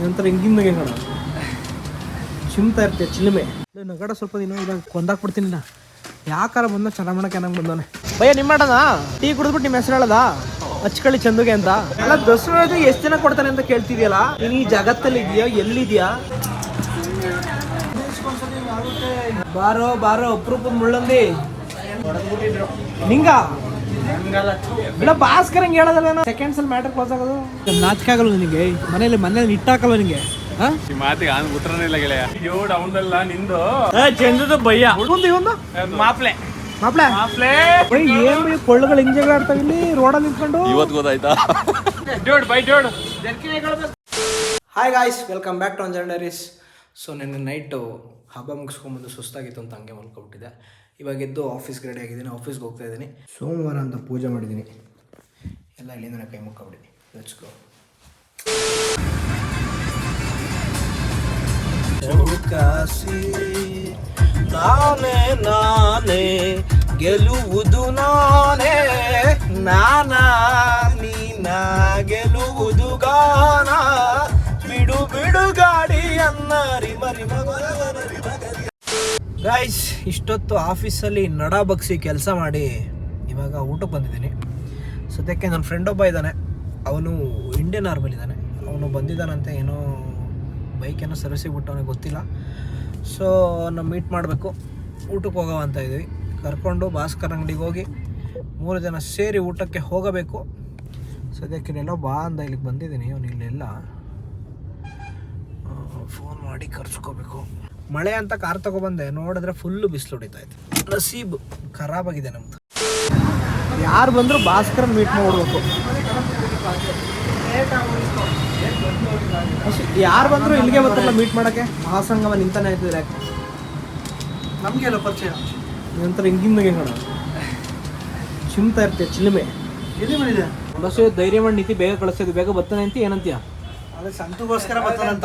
ನಂತರ ಹಿಂಗಿಂದ ಕಣ. ಚಿಮ್ತಾ ಇರ್ತೀಯ ಚಿಲುಮೆ. ನಗಡ ಸ್ವಲ್ಪ ದಿನ ಇವಾಗ ಕೊಂದಾಕ್ಬಿಡ್ತೀನಿ ನಾ. ಯಾಕಾರ ಬಂದ ಚೆನ್ನಾಗಿ ಮಾಡಕ್ಕೆ ನಂಗೆ ಬಂದವನೆ. ಭಯ್ಯ ನಿಮ್ಮ ಮಾಡೋಣ? ಟೀ ಕುಡಿದ್ಬಿಟ್ಟು ನಿಮ್ಮ ಹೆಸರು ಹೇಳದ ಹಚ್ಕಳಿ ಚಂದುಗೆ ಅಂತ. ಅಲ್ಲ ದಸರಾ ಎಷ್ಟು ಜನ ಕೊಡ್ತಾನೆ ಅಂತ ಕೇಳ್ತಿದ್ಯಲ್ಲ? ನೀನು ಈ ಜಗತ್ತಲ್ಲಿ ಇದೆಯಾ ಎಲ್ಲಿದ್ಯಾ ಬಾರೋ ಬಾರೋ ಅಪ್ರೂಪದ ಮುಳ್ಳಂದಿ ನಿಂಗ? ಇಲ್ಲ ಭಾಸ್ಕರ್ ಹಂಗೆ ಹೇಳೋದಲ್ಲ ಸೆಕೆಂಡ್ಸ್ ಅಲ್ಲಿ ಮ್ಯಾಟರ್ ಕ್ಲೋಸ್ ಆಗೋದು. ನಾಚಿಕೆ ಆಗಲ್ಲ ನಿನಗೆ ಮನೇಲಿ ಮನೇಲಿ ಇಟ್ಟಾಕಲ್ವ ನಿಂಗೆ? ಹಾ ಈ ಮಾತಿಗೆ ಆನ್ ಉತ್ತರನೇ ಇಲ್ಲ ಗೆಳೆಯ. ಯೋಡ್ ಅವನದಲ್ಲ ನಿಂದು. ಚಂದದ ಭಯ್ಯ. ಒಂದು ಇವೊಂದು? ಮಾಪ್ಲೆ. ಮಾಪ್ಲೆ? ಮಾಪ್ಲೆ. ಏನ್ ಬೈ ಕೊಳ್ಳಗಳು ಹಿಂಗ್ ಜಗಳ ಆಡ್ತಾವ ಇಲ್ಲಿ ರೋಡಲ್ಲಿ ನಿಂತ್ಕೊಂಡು. ಇವತ್ತು ಗೊತ್ತಾಯ್ತಾ? ಜೋಡ್ ಬೈ ಜೋಡ್. Hi guys welcome back to Anjan diaries so ನಿನ್ನೆ ನೈಟು ಹಬ್ಬ ಮುಗಿಸ್ಕೊಂಬಂದು ಸುಸ್ತಾಗಿತ್ತು ಅಂತ ಹಂಗೆ ಮಲ್ಕೊಬಿಟ್ಟಿದ್ದೆ. ಇವಾಗ ಎದ್ದು ಆಫೀಸ್ಗೆ ರೆಡಿ ಆಗಿದ್ದೀನಿ ಆಫೀಸ್ಗೆ ಹೋಗ್ತಾ ಇದ್ದೀನಿ. ಸೋಮವಾರ ಅಂತ ಪೂಜೆ ಮಾಡಿದ್ದೀನಿ. ಎಲ್ಲ ಇಲ್ಲಿಂದ ಕೈ ಮುಕ್ಕೊಬಿಡಿ ಗೋ ಕಾಸಿ ನಾನೇ ನಾನೇ ಗೆಲುವುದು ನಾನೇ, ನಾನಾ, ನೀನ ಗೆಲುವುದು ಗಾನ. ಬಿಡು ಬಿಡು ಗಾಡಿ ಅನ್ನ ರಿಮ ರಿಮ. ಗೈಸ್ ಇಷ್ಟೊತ್ತು ಆಫೀಸಲ್ಲಿ ನಡ ಬಗ್ಸಿ ಕೆಲಸ ಮಾಡಿ ಇವಾಗ ಊಟಕ್ಕೆ ಬಂದಿದ್ದೀನಿ. ಸದ್ಯಕ್ಕೆ ನನ್ನ ಫ್ರೆಂಡ್ ಒಬ್ಬ ಇದ್ದಾನೆ. ಅವನು ಇಂಡಿಯನ್ ಆರ್ಮಲ್ ಇದ್ದಾನೆ. ಅವನು ಬಂದಿದ್ದಾನಂತೆ, ಏನೋ ಬೈಕೇನೋ ಸರ್ವಿಸಿಗೆ ಬಿಟ್ಟು ಅವನಿಗೆ ಗೊತ್ತಿಲ್ಲ. ಸೊ ನಾವು ಮೀಟ್ ಮಾಡಬೇಕು. ಊಟಕ್ಕೆ ಹೋಗವ ಅಂತ ಇದ್ದೀವಿ ಕರ್ಕೊಂಡು ಭಾಸ್ಕರ್ ಅಂಗಡಿಗೆ ಹೋಗಿ ಮೂರು ಜನ ಸೇರಿ ಊಟಕ್ಕೆ ಹೋಗಬೇಕು. ಸದ್ಯಕ್ಕೆ ಎಲ್ಲೋ ಬಾ ಅಂದ ಇಲ್ಲಿಗೆ ಬಂದಿದ್ದೀನಿ. ಅವನು ಇಲ್ಲೆಲ್ಲ ಫೋನ್ ಮಾಡಿ ಕರ್ಸ್ಕೋಬೇಕು. ಮಳೆ ಅಂತ ಕಾರ್ ತಗೊಬಂದೆ ನೋಡಿದ್ರೆ ಫುಲ್ ಬಿಸಿಲು ಹೊಡಿತಾ ಇತ್ತು ನಸೀಬ್ ಖರಾಬ್ ಆಗಿದೆ ನಮ್ದು. ಯಾರು ಬಂದರೂ ಭಾಸ್ಕರ್ ಮೀಟ್ ಮಾಡ್ಬೇಕು. ಯಾರು ಬಂದರೂ ಇಲ್ಲಿಗೆ ಬರ್ತಲ್ಲ ಮೀಟ್ ಮಾಡಕ್ಕೆ? ಮಹಾಸಂಗಮ ನಿಂತಾನೆ ಆಯ್ತಿದ್ರೆ ಯಾಕೆ? ನಮಗೆಲ್ಲ ಪರಿಚಯ. ನಂತರ ಹಿಂಗಿಂದ ಕಣ. ಚಿಮ್ತಾ ಇರ್ತೀಯ ಚಿಲುಮೆ. ಎಲ್ಲಿ ಧೈರ್ಯ ಮಾಡಿ ನಿಂತು ಬೇಗ ಕಳಿಸ್ತಿದ್ವಿ ಬೇಗ ಬರ್ತಾನೆ ಅಂತ ಏನಂತೀಯ? ಸಂತಗೋಸ್ಕರ ಬರ್ತಾನಂತ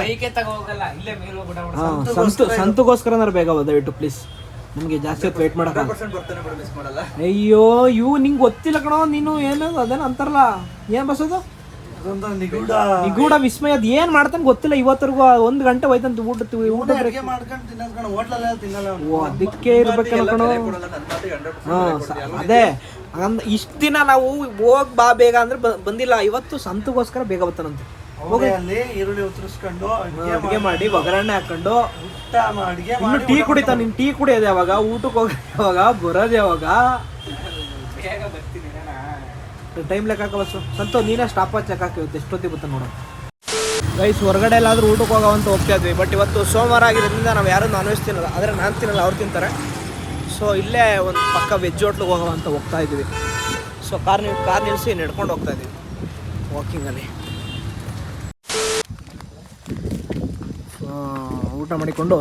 ಹಾಂ ಸಂತು ಸಂತಗೋಸ್ಕರ ಬೇಗ ದಯವಿಟ್ಟು ಪ್ಲೀಸ್ ನಮಗೆ ಜಾಸ್ತಿ ಹೊತ್ತು ವೇಟ್ ಮಾಡಕ್ಕೆ ಪರ್ಸೆಂಟ್ ಬರ್ತಾನೆ ಬಿಡು ಮಿಸ್ ಮಾಡಲ್ಲ. ಅಯ್ಯೋ ಇವು ನಿಂಗೆ ಗೊತ್ತಿಲ್ಲ ಕಣೋ ನೀನು ಏನು ಅದೇನ ಅಂತಾರಲ್ಲ. ಏನು ಬಸೋದು ಅದೊಂದು ನಿಗೂಢ ನಿಗೂಢ ವಿಸ್ಮಯ ಅದು ಏನು ಮಾಡ್ತಾನೆ ಗೊತ್ತಿಲ್ಲ ಇವತ್ತರೆಗೂ ಒಂದು ಗಂಟೆ ಹೋಯ್ತಂತ ಊಟ ಊಟ break. ಅಡುಗೆ ಮಾಡ್ಕೊಂಡು ತಿನ್ನೋದು ಕಣ ಹೋಟ್ಲಲ್ಲ ತಿನ್ನಲ್ಲ ಓ ಅದಕ್ಕೆ ಇರ್ಬೇಕಲ್ಲ ಕಣೋ. ಕೊಡಲ್ಲ, ನನ್ನ ಮಾತಿಗೆ 100% ಹಾಂ ಅದೇ. ಅಂದ್ ಇಷ್ಟು ದಿನ ನಾವು ಹೋಗ್ ಬಾ ಬೇಗ ಅಂದ್ರೆ ಬಂದಿಲ್ಲ. ಇವತ್ತು ಸಂತಗೋಸ್ಕರ ಬೇಗ ಬರ್ತಾನಂತೆ. ಅಲ್ಲಿ ಈರುಳ್ಳಿ ಉತ್ತರಿಸ್ಕೊಂಡು ಅಡುಗೆ ಮಾಡಿ. ಒಗ್ಗರಣೆ ಹಾಕೊಂಡು. ಅಡುಗೆ ಇನ್ನು ಟೀ ಕುಡಿತಾ ನೀನು ಟೀ ಕುಡಿಯೋದು ಯಾವಾಗ? ಊಟಕ್ಕೆ ಹೋಗೋದು ಯಾವಾಗ? ಬರೋದು ಯಾವಾಗ? ಟೈಮ್ ಲೆಕ್ಕ ಹಾಕೋ ಸಂತೋ ಸಂತು ನೀನೇ ಸ್ಟಾಪ್ ವಾಚ್ ಹಾಕಿ ಇವತ್ತು ಎಷ್ಟೊತ್ತಿಗೆ ಬರ್ತಾನೆ ನೋಡು. ಗೈಸ್ ಹೊರಗಡೆ ಎಲ್ಲಾದರೂ ಊಟಕ್ಕೆ ಹೋಗೋವಂತ ಹೋಗ್ತಾ ಇದ್ವಿ. ಬಟ್ ಇವತ್ತು ಸೋಮವಾರ ಆಗಿರೋದ್ರಿಂದ ನಾವು ಯಾರು ನಾನ್ ವೆಜ್ ತಿನ್ನಲ್ಲ. ಆದರೆ ನಾನು ತಿನ್ನಲ್ಲ ಅವ್ರು ತಿಂತಾರೆ. ಸೊ ಇಲ್ಲೇ ಒಂದು ಪಕ್ಕ ವೆಜ್ ಹೋಟ್ಲಿಗೆ ಹೋಗೋ ಅಂತ ಹೋಗ್ತಾ ಇದ್ವಿ. ಸೊ ಕಾರ್ ನೀವು ಕಾರ್ ನಿಲ್ಲಿಸಿ ನಡ್ಕೊಂಡು ಹೋಗ್ತಾ ಇದ್ವಿ. ವಾಕಿಂಗಲ್ಲಿ ಊಟ ಮಾಡಿಕೊಂಡು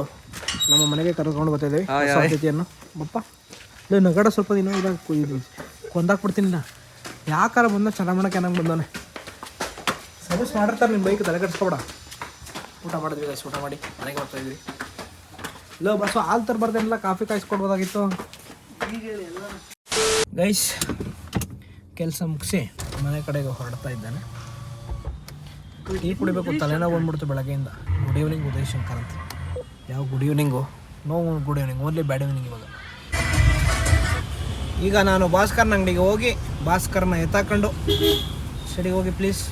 ನಮ್ಮ ಮನೆಗೆ ಕರೆದುಕೊಂಡು ಬರ್ತಾ ಹೊಸ ಅತಿಥಿಯನ್ನು. ಬಪ್ಪ. ಇಲ್ಲ ನಗಡ ಸ್ವಲ್ಪ ದಿನ ಇದಾಗ ಇದು ಕೊಂದಾಕ್ಬಿಡ್ತೀನಿ ನಾ. ಯಾಕಾರ ಬಂದ ಚೆನ್ನಾಗಿ ಮಾಡಕ್ಕೆ ನಂಗೆ ಬಂದವನೆ? ಸರ್ವಿಸ್ ಮಾಡಿರ್ತಾರೆ ನಿಮ್ಮ ಬೈಕ್ ತಲೆ ಕೆಡಿಸ್ಕೊಬೇಡ. ಊಟ ಮಾಡಿದ್ವಿ ಗೈಸ್ ಊಟ ಮಾಡಿ ಮನೆಗೆ ಬರ್ತಾ ಇದ್ವಿ. ಇಲ್ಲ ಬಸ್ ಹಾಲು ತರಬಾರ್ದೆಲ್ಲ ಕಾಫಿ ಕಾಯಿಸ್ಕೊಡ್ಬೋದಾಗಿತ್ತು. ಗೈಸ್ ಕೆಲಸ ಮುಗಿಸಿ ಮನೆ ಕಡೆಗೆ ಹೊರಡ್ತಾ ಇದ್ದಾನೆ. ಟೀ ಕುಡಿಬೇಕು ತಲೆನೋವು ಬಂದ್ಬಿಡ್ತು ಬೆಳಗ್ಗೆಯಿಂದ. ಗುಡ್ ಈವ್ನಿಂಗ್ ಉದಯ್ ಶಂಕರ್ ಅಂತ. ಯಾವ good evening no good evening only bad evening ಇವಾಗ. ಈಗ ನಾನು ಭಾಸ್ಕರ್ನ ಅಂಗಡಿಗೆ ಹೋಗಿ ಭಾಸ್ಕರ್ನ ಎತ್ತಾಕೊಂಡು ಸರಿ ಹೋಗಿ ಪ್ಲೀಸ್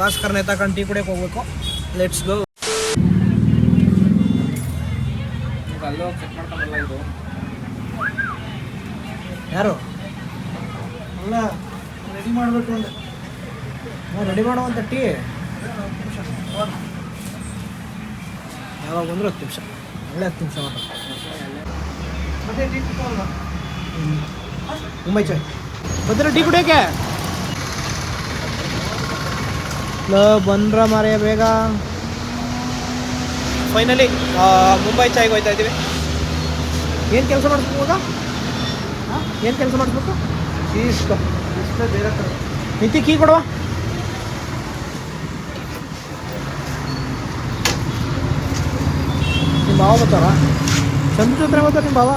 ಭಾಸ್ಕರ್ನ ಎತ್ತಾಕೊಂಡು ಟೀ ಕುಡಿಯೋಕೆ ಹೋಗ್ಬೇಕು. ಲೆಟ್ಸ್ ಗೋ ಯಾರು? ಅಲ್ಲ ರೆಡಿ ಮಾಡಬೇಕು ಅಂದ್ರೆ ರೆಡಿ ಮಾಡುವಂಥ ಟೀ. ಯಾವಾಗ ಬಂದರೂ ಹತ್ತು ನಿಮಿಷ. ಒಳ್ಳೆ ಹತ್ತು ನಿಮಿಷ ಮಾತ್ರ. ಮುಂಬೈ ಚಾಯ್. ಬಂದ್ರೆ ಟೀ ಕುಡಿಯೋಕೆ? ಲ ಬಂದ್ರ ಮಾರೇ ಬೇಗ. ಫೈನಲಿ ಮುಂಬೈ ಚಾಯ್ಗೆ ಹೋಯ್ತಾ ಇದ್ದೀವಿ. ಏನು ಕೆಲಸ ಮಾಡಿಸ್ಬೇಕು ಹೋಗ ಏನು ಕೆಲಸ ಮಾಡಿಸ್ಬೇಕು? ಇಷ್ಟ ಬೇರೆ ನಿಂತಿ ಕೀ ಕೊಡುವ? ನಿಮ್ಮ ಭಾವ ಬರ್ತಾರ ಚಂದ್ರ ಜೊತೆ ಬರ್ತಾರೆ ನಿಮ್ಮ ಭಾವ?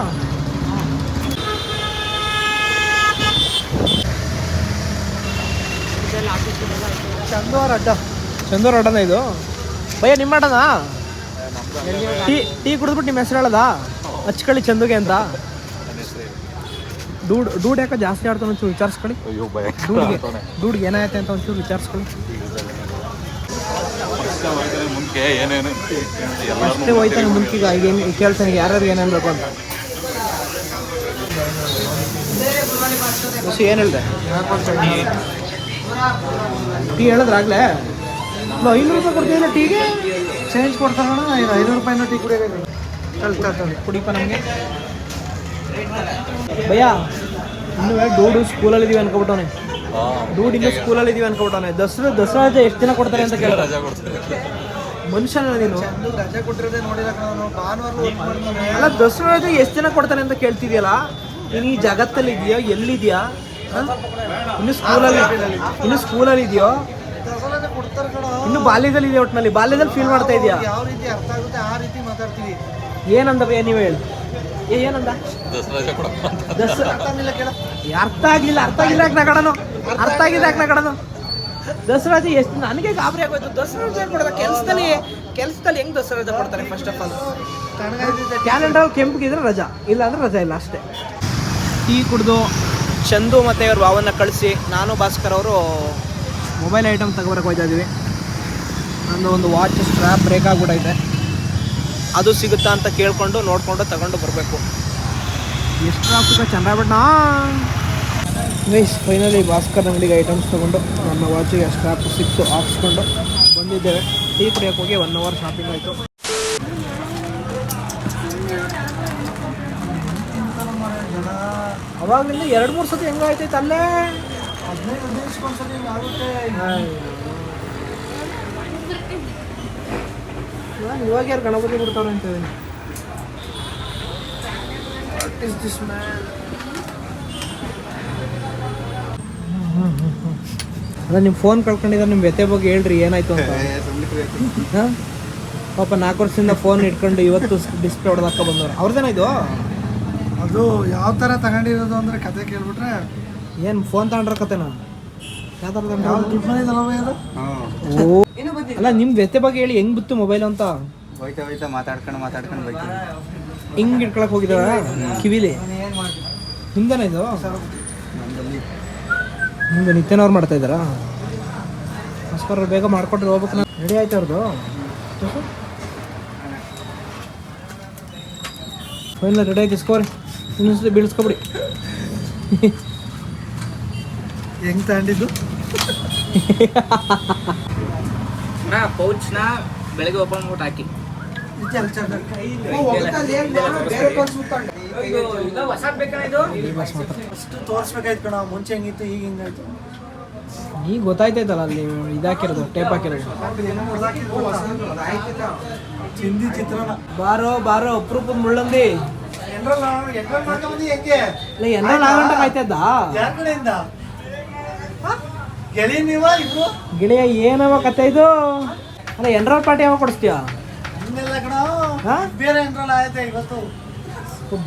ಚಂದವಾರ ಅಡ್ಡ. ಚಂದೂರ್ ಅಡ್ಡನ ಇದು? ಭಯ ನಿಮ್ಮ ಅಡ್ಡನಾ? ಟೀ ಟೀ ಕುಡಿದ್ಬಿಟ್ಟು ನಿಮ್ಮ ಹೆಸರು ಹೇಳದಾ? ಹಚ್ಕೊಳ್ಳಿ ಚಂದುಗೆ ಅಂತ. ಡೂಡ್ ಡೂಡ್ ಯಾಕೆ ಜಾಸ್ತಿ ಆಡ್ತಾನೆ ಒಂಚೂರು ವಿಚಾರಿಸ್ಕೊಳ್ಳಿ. ಅಯ್ಯೋ ಭಯ. ಡೂಡ್ಗೆ ಡೂಡ್ಗೆ ಏನಾಯ್ತೆ ಅಂತ ಒಂಚೂರು ವಿಚಾರಿಸ್ಕೊಳ್ಳಿ. ಮುಂದೆ ಏನೇನು ಅಷ್ಟೇ ಹೋಯ್ತಾನೆ ಮುಂಚೆ ಈಗ ಏನು ಕೇಳ್ತಾನೆ ಯಾರ್ಯಾರು ಏನೇನು ಬೇಕು ಅಂತ. ಏನು ಹೇಳ್ದೆ ಟೀ ಹೇಳಿದ್ರಾಗ್ಲೇ ಇಲ್ಲ ಐನೂರು ರೂಪಾಯಿ ಕೊಡ್ತೀನಿ ಟೀಗೆ? ಚೇಂಜ್ ಕೊಡ್ತಾರಣ ಐನೂರು ರೂಪಾಯಿನ ಟೀ ಕುಡಿಯೋದು ಕುಡಿಪ ನಮಗೆ. ಭಯ್ಯ ಇನ್ನೂ ಡೂಡು ಸ್ಕೂಲಲ್ಲಿ ಇದೀವಿ ಅನ್ಕೊಬಿಟ್ಟವನೆ. ಡೂಡ್ ಇನ್ನೂ ಸ್ಕೂಲಲ್ಲಿ ಇದೀವಿ ಅನ್ಕೊಬಿಟ್ಟಾನೆ ದಸರಾ ದಸರಾ ರಜೆ ಎಷ್ಟು ದಿನ ಕೊಡ್ತಾರೆ ಅಂತ ಕೇಳ ಮನುಷ್ಯನ ನೀನು. ಚಂದು ರಜೆ ಕೊಟ್ಟಿರೋದೇ ನೋಡಿಲ್ಲ ಕಣ ಭಾನುವಾರ ವರ್ಕ್ ಅಲ್ಲ ದಸರಾ ರಜೆ ಎಷ್ಟು ದಿನ ಕೊಡ್ತಾನೆ ಅಂತ ಕೇಳ್ತಿದ್ಯಲ್ಲ? ನೀನು ಈ ಜಗತ್ತಲ್ಲಿ ಇದೆಯೋ? ಎಲ್ಲಿದ್ಯಾ? ಇನ್ನು ಸ್ಕೂಲಲ್ಲಿ ಇನ್ನು ಸ್ಕೂಲಲ್ಲಿ ಇದೆಯೋ? ರಜೆ ಇನ್ನು ಬಾಲ್ಯದಲ್ಲಿ ಇದೆಯಾ ಒಟ್ಟಿನಲ್ಲಿ ಬಾಲ್ಯದಲ್ಲಿ ಫೀಲ್ ಮಾಡ್ತಾ ಇದೆಯಾ? ಯಾವ ರೀತಿ ಅರ್ಥ ಆಗುತ್ತೆ ಆ ರೀತಿ ಮಾತಾಡ್ತೀವಿ. ಏನಂದ ಭಯ್ಯ ನೀವು ಹೇಳಿ. ಏ ಏನಂದ? ದಸರಾ ಅರ್ಥ ಆಗಿಲ್ಲ ಅರ್ಥ ಆಗ್ಲಿಲ್ಲ ಅರ್ಥ ಆಗಿಲ್ಲ ಯಾಕೆ ನಗಡನು ಅರ್ಥ ಆಗಿದೆ ಯಾಕೆ ಕಡದು? ದಸರಾಜ ಎಷ್ಟು ನನಗೆ ಗಾಬರಿ ಆಗೋಯ್ತು. ದಸರಾಜ ಏನು ಕೊಡೋದ ಕೆಲಸದಲ್ಲಿ ಕೆಲಸದಲ್ಲಿ ಹೆಂಗ್ ದಸರಾಜ ರಜೆ ಕೊಡ್ತಾರೆ first of all talent calendar ಕೆಂಪಿಗಿದ್ರೆ ರಜಾ. ಇಲ್ಲ ಅಂದ್ರೆ ರಜಾ ಇಲ್ಲ ಅಷ್ಟೇ. ಟೀ ಕುಡಿದು ಚಂದು ಮತ್ತು ಇವ್ರ ಭಾವನ್ನ ಕಳಿಸಿ ನಾನು ಭಾಸ್ಕರ್ ಅವರು ಮೊಬೈಲ್ ಐಟಮ್ ತಗೊಬರಕ್ಕೆ ಹೋಗ್ತಾ ಇದ್ದೀವಿ ನಂದು ಒಂದು ವಾಚ್ ಸ್ಟ್ರಾಪ್ ಬ್ರೇಕ್ ಇದೆ ಅದು ಸಿಗುತ್ತಾ ಅಂತ ಕೇಳ್ಕೊಂಡು ನೋಡಿಕೊಂಡು ತಗೊಂಡು ಬರಬೇಕು. ಎಷ್ಟು ಆಗ್ತದೆ ಚಂದ್ರಬಣ್ಣ ಗೈಸ್ ಫೈನಲಿ ಭಾಸ್ಕರ್ ಅಂಗಡಿಗೆ ಐಟಮ್ಸ್ ತೊಗೊಂಡು, ನನ್ನ ವಾಚಿಗೆ ಸ್ಟ್ರಾಪ್ ಸಿಕ್ತು ಹಾಕ್ಸ್ಕೊಂಡು ಬಂದಿದ್ದೇವೆ. ಟೀ ಕುಡಿಯೋಕೆ ಹೋಗಿ ಒನ್ ಅವರ್ ಶಾಪಿಂಗ್ ಆಯಿತು. ಅವಾಗಲಿಂದ ಎರಡು ಮೂರು ಸತಿ ಹೆಂಗಾಯ್ತೈತೆ ಅಲ್ಲೇ. ಇವಾಗ ಯಾರು ಗಣಪತಿ ಬಿಡ್ತಾವ್ರೆ ಅಂತ ಇಸ್ ದಿಸ್ ಮ್ಯಾನ್ ಅಲ್ಲ ನಿಮ್ಮ ಫೋನ್ ಕಳ್ಕೊಂಡಿದ್ದಾರೆ ನಿಮ್ಮ ವ್ಯತೆ ಬಗ್ಗೆ ಹೇಳ್ರಿ ಏನಾಯ್ತು ಅಂತ. ಹಾ? ಪಾಪ ನಾಲ್ಕು ವರ್ಷದಿಂದ ಫೋನ್ ಇಟ್ಕೊಂಡು ಇವತ್ತು ಡಿಸ್ಪ್ಲೇ ಹೊಡೆದಾಕ ಬಂದವ್ರು. ಅವ್ರದ್ದೇನ ಇದು? ಅದು ಯಾವ ಥರ ತಗೊಂಡಿರೋದು ಅಂದ್ರೆ ಕತೆ ಕೇಳ್ಬಿಟ್ರೆ ಏನು ಫೋನ್ ತಗೊಂಡ್ರ ಕತೆನ? ಯಾವ ಥರ ಓ. ಅಲ್ಲ ನಿಮ್ಮ ವ್ಯತೆ ಬಗ್ಗೆ ಹೇಳಿ ಹೆಂಗ್ ಬಿತ್ತು ಮೊಬೈಲ್ ಅಂತ? ಹೋಯ್ತಾ ಹೋಯ್ತಾ ಮಾತಾಡ್ಕೊಂಡು ಮಾತಾಡ್ಕೊಂಡು ಬೈತೀವಿ ಹಿಂಗ್ ಇಟ್ಕೊಳಕ್ ಹೋಗಿದಾರ ಕಿವಿಲಿ? ನಿಮ್ದೇನ ಇದು? ನಿಮ್ಗೆ ನಿತ್ಯನವ್ರು ಮಾಡ್ತಾ ಇದ್ದಾರಾ? ಅವ್ರು ಬೇಗ ಮಾಡ್ಕೊಟ್ರೆ ಹೋಗ್ಬೇಕು ನಾನು. ರೆಡಿ ಆಯ್ತು ಅವ್ರದ್ದು ಫೈನಲ್ ರೆಡಿ ಆಯ್ತು ಇಸ್ಕೋರಿ ಇನ್ನೊಂದ್ಸತಿ ಬೀಳಿಸ್ಕೊಬಿಡಿ. ಹೆಂಗ್ ತಗೊಂಡಿದ್ದು? ಪೌಚ್ನ ಬೆಳಗ್ಗೆ ಓಪನ್ ಮಾಡ್ಬಿಟ್ಟು ಹಾಕಿ. ಅಷ್ಟು ತೋರಿಸ್ಬೇಕಾಯ್ತು ಕಣ ಮುಂಚೆ ಹೆಂಗಿತ್ತು ಈಗ ಹಿಂಗಾಯ್ತು ಈಗ ಗೊತ್ತಾಯ್ತೈತಲ್ಲ ಅಲ್ಲಿ ಇದಾಕಿರೋದು ಟೇಪ್ ಹಾಕಿರೋದು ಚಿಂದಿ ಚಿತ್ರನ ಬಾರೋ ಬಾರೋ ಅಪ್ರೂಪ ಮುಳ್ಳಂದಿ ಇಲ್ಲ ಎಲ್ಲ ನಾಗಂಟ ಹ? ಗೆಳೆಯ ಏನವ ಕತೆ ಇದು? ಅಲ್ಲ ಎನ್ರೋಲ್ ಪಾರ್ಟಿ ಯಾವಾಗ ಕೊಡಿಸ್ತೀಯ? ಬೇರೆ ಎನ್ರೋಲ್ ಆಯ್ತಾ ಇವತ್ತು?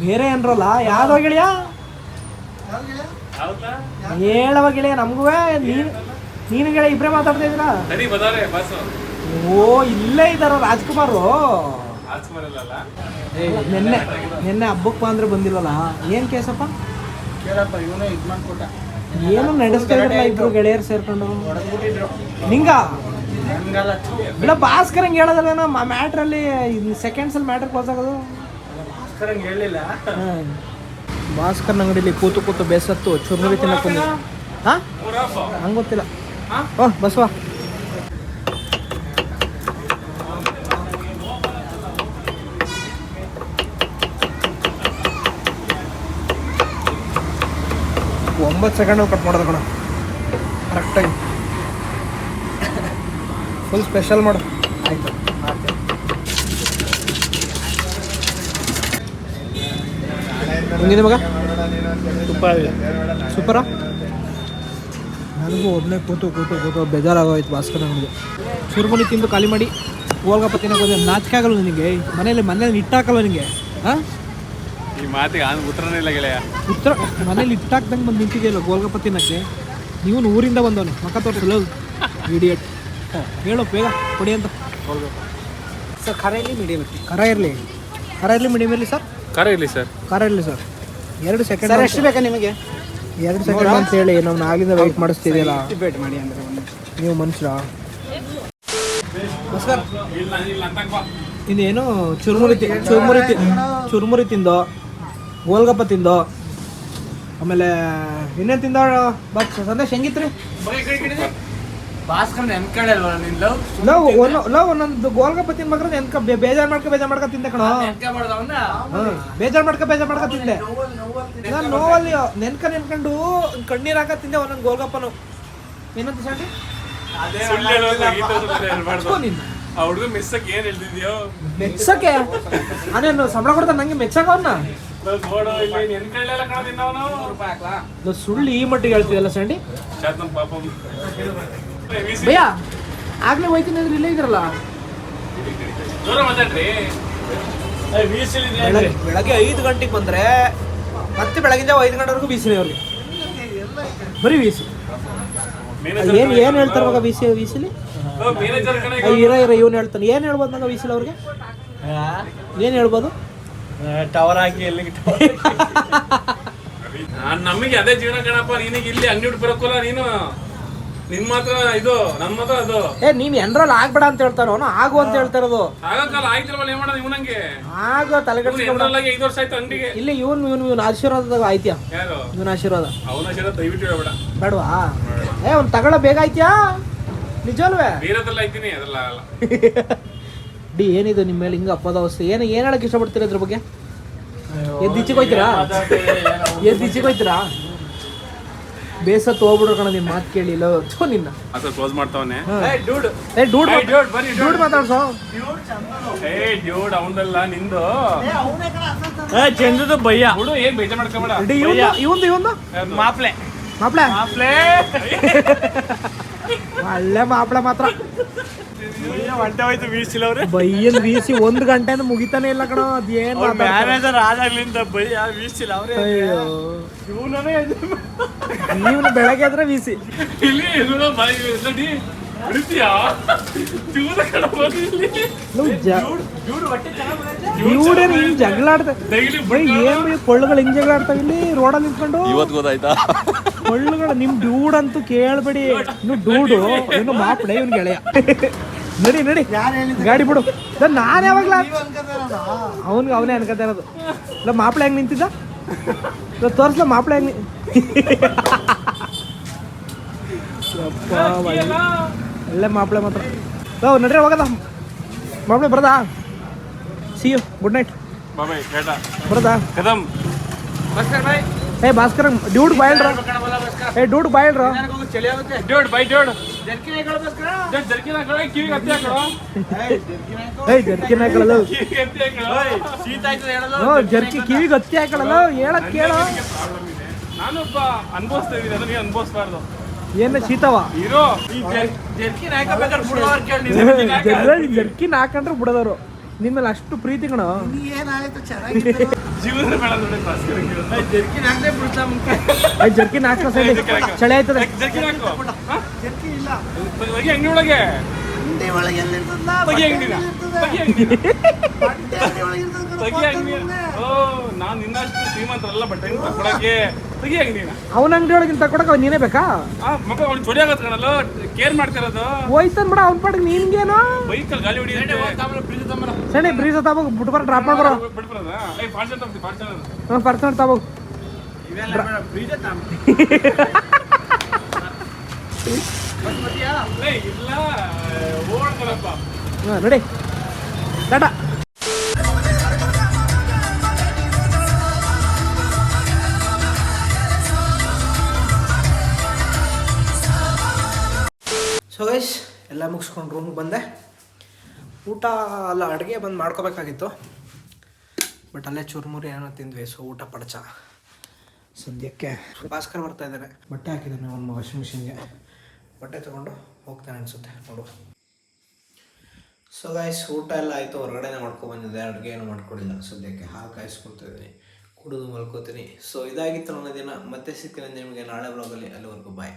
ಬೇರೆ ಅನ್ರಲ್ಲ ಯಾವ್ದೋ ಗಿಳಿಯ? ಯಾವ ಗೆಳೆಯ ಹೇಳವ ಗೆಳೆಯ ನಮಗೂ ನೀನು ನೀನು ಗೆಳೆಯ ಇಬ್ಬರೇ ಮಾತಾಡ್ತಾ ಇದ್ದೀರಾ? ಸರಿ ಬದಾರೆ ಬಸ್. ಓ ಇಲ್ಲೇ ಇದ್ದಾರೋ ರಾಜ್ಕುಮಾರು? ನಿನ್ನೆ ನಿನ್ನೆ ಹಬ್ಬಕ್ಕೆ ಬಾ ಅಂದ್ರೆ ಬಂದಿಲ್ಲಲ್ಲ? ಏನ್ ಕೇಸಪ್ಪ ಏನು ನಡೆಸ್ತಾ ಇದ್ರಲ್ಲ ಇಬ್ರು ಗೆಳೆಯರು ಸೇರ್ಕೊಂಡು? ನಿಂಗ? ಇಲ್ಲ ಭಾಸ್ಕರ್ ಹಂಗೆ ಹೇಳೋದಲ್ಲ ಮ್ಯಾಟ್ರಲ್ಲಿ ಸೆಕೆಂಡ್ಸ್ ಅಲ್ಲಿ ಮ್ಯಾಟ್ರ್ ಕ್ಲೋಸ್ ಆಗೋದು. ಹೇಳಿಲ್ಲ. ಹ್ಮ್. ಭಾಸ್ಕರ್ ಅಂಗಡಿಲಿ ಕೂತು ಕೂತು ಬೇಸತ್ತು ಚುರ್ಮುರಿ ತಿನ್ನಕ್ ಬಂದ್ವಿ ಹಾ? ಹಂಗೆ ಗೊತ್ತಿಲ್ಲ. ಓ ಬಸವ ಒಂಬತ್ತು ಸೆಕೆಂಡ್ ಕಟ್ ಮಾಡೋದು ಕಣ. ಕರೆಕ್ಟಾಗಿ ಫುಲ್ ಸ್ಪೆಷಲ್ ಮಾಡು ಆಯ್ತು ಹೆಂಗಿದೆ ಮಗ? ಸೂಪರ ಸೂಪರಾ? ನನಗೂ ಒಬ್ಬನೇ ಕೂತು ಕೂತು ಕೂತು ಬೇಜಾರಾಗೋಯ್ತು ಭಾಸ್ಕರ ನನಗೆ. ಮನೆ ತಿಂದು ಖಾಲಿ ಮಾಡಿ ಗೋಲ್ಗಪ್ಪ ತಿನ್ನೋಕೆ ಹೋದ್ರೆ ನಾಚಿಕೆ ಆಗಲ್ಲ ನಿನಗೆ? ಮನೇಲಿ ಮನೇಲಿ ಇಟ್ಟಾಕಲ್ವ ನಿನಗೆ? ಹಾಂ? ಈ ಮಾತಿಗೆ ಆನ್ ಉತ್ತರನೇ ಇಲ್ಲ ಗೆಳೆಯ. ಉತ್ತರ? ಮನೇಲಿ ಇಟ್ಟಾಕ್ದಂಗೆ ಬಂದು ನಿಂತಿದೆಯಲ್ಲ ಗೋಲ್ಗಪ್ಪ ತಿನ್ನಕ್ಕೆ? ನೀವು ಊರಿಂದ ಬಂದವನು ಮಕ್ಕ ತೋರಿಸಲ್ಲ ಇಡಿಯಟ್ ಹೇಳು ಬೇಗ ಕೊಡಿ ಅಂತ. ಸರ್ ಖರ ಇರಲಿ ಮೀಡಿಯಮ್ ಇರಲಿ. ಖರ ಇರಲಿ. ಖರ ಇರಲಿ ಮೀಡಿಯಮ್ ಇರಲಿ ಸರ್? ಖಾರ ಇರಲಿ ಸರ್. ಖಾರ ಇರಲಿ ಸರ್. ಎರಡು ಸೆಕೆಂಡ್ ಸರ್ ಎಷ್ಟು ಬೇಕಾ ನಿಮಗೆ? ಎರಡು ಸೆಕೆಂಡ್ ಅಂತ ಹೇಳಿ ನಾವು ಆಗಿಂದ ವೆಯ್ಟ್ ಮಾಡಿಸ್ತಿದ್ದೀರಾ? ವೇಟ್ ಮಾಡಿ ಅಂದರೆ ಒಂದು ನೀವು ಮನುಷ್ಯರ? ನಮಸ್ಕಾರ. ಇನ್ನೇನು ಚುರುಮುರಿ ತಿ ಚುರುಮುರಿ ತಿ ಚುರುಮುರಿ ತಿಂದೋ ಗೋಲ್ಗಪ್ಪ ತಿಂದೋ ಆಮೇಲೆ ಇನ್ನೇನು ತಿಂದ ಬಸ್ ಸಂದೇಶ್ ಹೆಂಗಿತ್ರಿ? ಭಾಸ್ಕರ್ ನಿನ್ ಲವ್ ಒಂದು ಲವ್ ಒಂದೊಂದು ಗೋಲ್ಗಪ್ಪ ತಿನ್ಬೇಕ್ರೆ ನೆನ್ಕ ಬೇ- ಬೇಜಾರ್ ಮಾಡ್ಕೊ ಬೇಜಾರ್ ಮಾಡ್ಕೊ ತಿಂದೆ ಕಣ. ಬೇಜಾರ್ ಮಾಡ್ಕೊ ಬೇಜಾರ್ ಮಾಡ್ಕೊ ತಿಂದೆ. ನಾನು ನೋವಲ್ಲಿ ನೆನ್ಕ ನೆನ್ಕೊಂಡು ಕಣ್ಣೀರ್ ಹಾಕ ತಿಂದೆ ಒಂದೊಂದು ಗೋಲ್ಗಪ್ಪನು. ಏನಂತ ಶಾಂತಿ? ಸುಳ್ಳು ಹೇಳೋದು ಗೀತೋದು ಹೇಳ್ಬಾರ್ದು. ಥು ನಿನ್ನ. ಆ ಹುಡುಗ ಮಿಸ್ಸಕ್ಕೆ ಏನ್ ಹೇಳ್ತಿದ್ಯೋ? ಮೆಚ್ಚಕ್ಕೆ ಸಂಬಳ ಕೊಡ್ತಾನೆ ನಂಗೆ ಮೆಚ್ಚಕ ಅವ್ನ. ಸುಳ್ಳು ಈ ಮಟ್ಟಿಗೆ ಹೇಳ್ತಿದಲ್ಲ ಸಂಡಿ ಪಾಪ. ಭಯ್ಯ ಆಗ್ಲೇ ಹೋಯ್ತೀನಿ ಅಂದ್ರೆ ಇಲ್ಲೇ ಇದ್ರಲ್ಲ. ಬೆಳಗ್ಗೆ ಬೆಳಗ್ಗೆ ಐದು ಗಂಟೆಗೆ ಬಂದ್ರೆ ಮತ್ತೆ ಬೆಳಗಿಂದ ಐದು ಗಂಟೆವರೆಗೂ ಬಿಸಿಲಿ ಅವ್ರಿಗೆ. ಬರೀ ಬಿಸಿ. ಏನ್ ಏನ್ ಹೇಳ್ತಾರೆ ಮಗ ಬಿಸಿ ಬಿಸಿಲಿ? ಮ್ಯಾನೇಜರ್ ಕಡೆ ಇರ ಇರ ಇವ್ನು ಹೇಳ್ತಾನೆ. ಏನ್ ಹೇಳ್ಬೋದು ಮಗ ಬಿಸಿಲು ಅವ್ರಿಗೆ? ಏನ್ ಹೇಳ್ಬೋದು? ಟವರ್ ಹಾಕಿ ಎಲ್ಲಿ ನಮಗೆ ಅದೇ ಜೀವನ ಕಣಪ್ಪ. ನಿನಗೆ ಇಲ್ಲಿ ಅಂಗಡಿ ಬರಕೋಲ್ಲ ಬರೋಕ್ಕಲ್ಲ ನೀನು? ನಿನ್ ಮಾತ್ರ ಇದು ನನ್ ಮಾತ್ರ ಅದು. ಏ ನೀನ್ ಎನ್ರೋಲ್ ಆಗ್ಬೇಡ ಅಂತ ಹೇಳ್ತಾರ ಅವನು ಆಗು ಅಂತ ಹೇಳ್ತಾ ಇರೋದು ಆಗಕ್ಕಲ್ಲ ಆಯ್ತಿಲ್ವಲ್ಲ ಏನ್ ಮಾಡೋದು ಇವನಂಗೆ? ಆಗೋ ತಲೆಗಡೆ ಐದು ವರ್ಷ ಆಯ್ತು ಅಂಗಡಿಗೆ. ಇಲ್ಲಿ ಇವನ್ ಇವನ್ ಇವನ್ ಆಶೀರ್ವಾದದಾಗ ಆಯ್ತಾ ಯಾರು? ಇವನ್ ಆಶೀರ್ವಾದ. ಅವನ ಹೆಸರು ದಯವಿಟ್ಟು ಹೇಳ್ಬೇಡ. ಬೇಡವಾ? ಏ ಅವ್ನ್ ತಗೊಳ ಬೇಗ ಆಯ್ತ್ಯಾ? ನಿಜಲ್ವೇ? ಬೇರೆದೆಲ್ಲ ಐತೀನಿ ಅದೆಲ್ಲ ಅಲ್ಲ ಡಿ ಏನಿದು ನಿಮ್ಮ ಮೇಲೆ ಹಿಂಗ ಅಪ್ಪದ ಅವಸ್ಥೆ? ಏನು ಏನು ಹೇಳಕ್ ಇಷ್ಟಪಡ್ತೀರಾ ಇದ್ರ ಬಗ್ಗೆ? ಎದ್ದು ಎದ್ದಿಚ್ಚಿಗೋಯ್ತೀರಾ ಹೋಯ್ತೀರಾ? ಎದ್ದು ಹೋಯ್ತೀರಾ? ಬೇಸತ್ತು ಹೋಗ್ಬಿಡ್ರು ಕಣ ನಿನ್ ಮಾತು ಕೇಳಿಲ್ಲ ಥೋ ನಿನ್ನ. ಅಸಲ್ ಕ್ಲೋಸ್ ಮಾಡ್ತಾವನೆ. ಏ ಡೂಡ್. ಏ ಡೂಡ್ ಬನ್ನಿ, dude. ಡೂಡ್ ಮಾತಾಡ್ಸೋ? ಏ ಡ್ಯೂಡ್ ಅವನಲ್ಲ ನಿಂದು. ಚಂದದ ಭಯ್ಯ ಹುಡು ಏನ್ ಬೇಜಾರ್ ಮಾಡ್ಕೊಬೇಡ. ಡಿ ಇವಂದು ಇವಂದು ಇವಂದು? ಮಾಪ್ಲೆ. ಮಾಪ್ಲೆ? ಮಾಪ್ಲೆ. ಒಳ್ಳೆ ಮಾಪ್ಳೆ ಮಾತ್ರ. ಹೊಂಟೆ ಹೋಯ್ತು ಬೀಸಿಲವ್ರೆ ಬೈಯನ್ ಬೀಸಿ ಒಂದ್ ಗಂಟೆ ಮುಗಿತಾನೆ ಇಲ್ಲ ಕಣ ಅದೇನ್? ಮ್ಯಾನೇಜರ್ ಆದಾಗ್ಲಿಂದ ಬೈಯ ಬೀಸಿಲ್ಲ ಅವ್ರೆ ನೀವ್ನು ಬೆಳಗ್ಗೆ ಆದ್ರೆ ಬೀಸಿ ಇಲ್ಲಿ ಎಲ್ಲೋ ಬಾಯಿ ನೋಡಿ ಬಿಡ್ತೀಯಾ? ಚೂರ ಕಡೆ ಹೋಗಿ ಇಲ್ಲಿ. ಇವ್ಡೇನು ಹಿಂಗ್ ಜಗಳ ಆಡ್ತಾ ಡೈಲಿ ಬೈ ಏನ್ ಕೊಳ್ಳುಗಳು ಹಿಂಗ್ ಜಗಳ ಆಡ್ತಾವ ಇಲ್ಲಿ ರೋಡಲ್ಲಿ ನಿಂತ್ಕೊಂಡು? ಇವತ್ತು ಗೊತ್ತಾಯ್ತಾ? ಕೊಳ್ಳುಗಳು ನಿಮ್ ಡೂಡ್ ಅಂತೂ ಕೇಳ್ಬೇಡಿ. ಇನ್ನು ಡೂಡು ಇನ್ನು ಮಾಪ್ಳೆ ಇವ್ನ ಗೆಳೆಯ. ನಡಿ ನಡಿ. ಗಾಡಿ ಬಿಡು. ನಾನು ಯಾವಾಗ್ಲ ಅವನ್ಗೆ ಅವನೇ ಅನ್ಕತ ಇರೋದು. ಇಲ್ಲ ಮಾಪ್ಳೆ ಹೆಂಗ್ ನಿಂತಿದ್ದ? ತೋರ್ಸ ತೋರ್ಸ್ಲ ಮಾಪ್ಳೆ ಹೆಂಗ್ ಒಳ್ಳೆ- ಮಾಪ್ಳೆ ಮಾತ್ರ. ಓ ನಡ್ರಿ ಹೋಗದ. ಮಾಪ್ಳೆ ಬರದಾ? ಸಿ ಯು ಗುಡ್ ನೈಟ್ ಬರದ? ನಮಸ್ಕಾರ ಬಾಯ್. ಏ ಭಾಸ್ಕರ್ ಡ್ಯೂಡ್ ಬಾಯಲ್ರ? ಏ ಡ್ಯೂಡ್ ಬಾಯಲ್ರ? ಡ್ಯೂಡ್ ಬೈ ಡ್ಯೂಡ್ ಜರ್ಕಿನ್ ಜರ್ಕಿ ಕಿವಿಗೆ ಹತ್ತಿ ಹಾಕೊಳ್ಳಲ್ಲ ಹೇಳಕ್ ಕೇಳೋ. ನಾನೊಬ್ಬ ಅನುಭವಿಸ್ತಾ ಅದನ್ನ ಅನುಭವಿಸ್ಬಾರ್ದು. ಏನ ಶೀತವ? ಜರ್ಕಿನ ಹಾಕಬೇಕಾದ್ರೆ ಜರ್ಕಿನ್ ಹಾಕೊಂಡ್ರೆ ಬಿಡೋದವ್ರು ನಿಮ್ಮಲ್ಲಿ ಅಷ್ಟು ಪ್ರೀತಿ ಕಣ. ಜೀವನ ಬೇಡ ನೋಡಿ ಭಾಸ್ಕರ ಜರ್ಕಿನ್ ಹಾಕದೆ ಬಿಡ್ತಾ ಮುಂದೆ. ಜರ್ಕಿನ್ ಹಾಕೋ ಸೈಡ್. ಚಳಿ ಆಯ್ತದೆ. ಜರ್ಕಿನ ಹಾಕು. ತೆಗಿ ಅಂಗಡಿ ಒಳಗೆ. ತೆಗಿ ಅಂಗಡಿನ. ಓ ನಾನ್ ಇನ್ನಷ್ಟು ಶ್ರೀಮಂತರಲ್ಲ ಬಟ್ಟೆ ತಗೊಳಕ್ಕೆ ಅವನ ಅಂಗಡಿ ಒಳಗಿಂತ ಕೊಡಕ ನೀನೇ ಬೇಕಾ? ಆ ಮಗ ಅವ್ನು ಕೇರ್ ಮಾಡ್ತಿರೋದು. ಹೋಯ್ತನ್ ಬಿಡ ಅವ್ನ ಪಾಡಿಗೆ ನಿನ್ಗೇನು? ಬೈಕಲ್ಲಿ ಗಾಳಿ ಹೊಡಿಯುತ್ತೆ. ಸಣ್ಣ ಬ್ರೀಸ ತಗೋ. ಬಿಟ್ಬಾರ ಡ್ರಾಪ್ ಮಾಡ್ಬಾರ ಬಿಡ್ಬಾರದ ಏ ಹ್ಞೂ ಇಲ್ಲ ಓಡ್ತಾರಪ್ಪ ಹಾಂ ನಡಿ. ಟಾಟಾ. ಸೊ ಗೈಸ್ ಎಲ್ಲ ಮುಗಿಸ್ಕೊಂಡು ರೂಮ್ಗೆ ಬಂದೆ. ಊಟ ಅಲ್ಲ ಅಡುಗೆ ಬಂದು ಮಾಡ್ಕೋಬೇಕಾಗಿತ್ತು. ಬಟ್ ಅಲ್ಲೇ ಚುರುಮುರಿ ಏನೋ ತಿಂದ್ವಿ ಸೊ ಊಟ ಪಡಚ. ಸದ್ಯಕ್ಕೆ ಭಾಸ್ಕರ್ ಬರ್ತಾ ಇದ್ದಾರೆ ಬಟ್ಟೆ ಹಾಕಿದ್ದಾನೆ ಒಂದು ವಾಷಿಂಗ್ ಮಿಷಿನ್ಗೆ ಬಟ್ಟೆ ತೊಗೊಂಡು ಹೋಗ್ತಾನೆ ಅನಿಸುತ್ತೆ ನೋಡು ಸೊ ಗಾಯ್ಸ್ ಊಟ ಎಲ್ಲ ಆಯಿತು, ಹೊರಗಡೆನೇ ಮಾಡ್ಕೊ ಬಂದಿದ್ದೆ, ಅಡುಗೆ ಏನು ಮಾಡ್ಕೊಡಿಲ್ಲ ಸದ್ಯಕ್ಕೆ. ಹಾಲು ಕಾಯಿಸ್ಕೊಳ್ತಿದ್ದೀನಿ ಕುಡಿದು ಮಲ್ಕೋತೀನಿ. ಸೊ ಇದಾಗಿತ್ತು ನನ್ನ ದಿನ, ಮತ್ತೆ ಸಿಗ್ತೀನಿ ನಿಮಗೆ ನಾಳೆ ಬ್ಲಾಗಲ್ಲಿ ಅಲ್ಲಿವರೆಗೂ ಬಾಯ್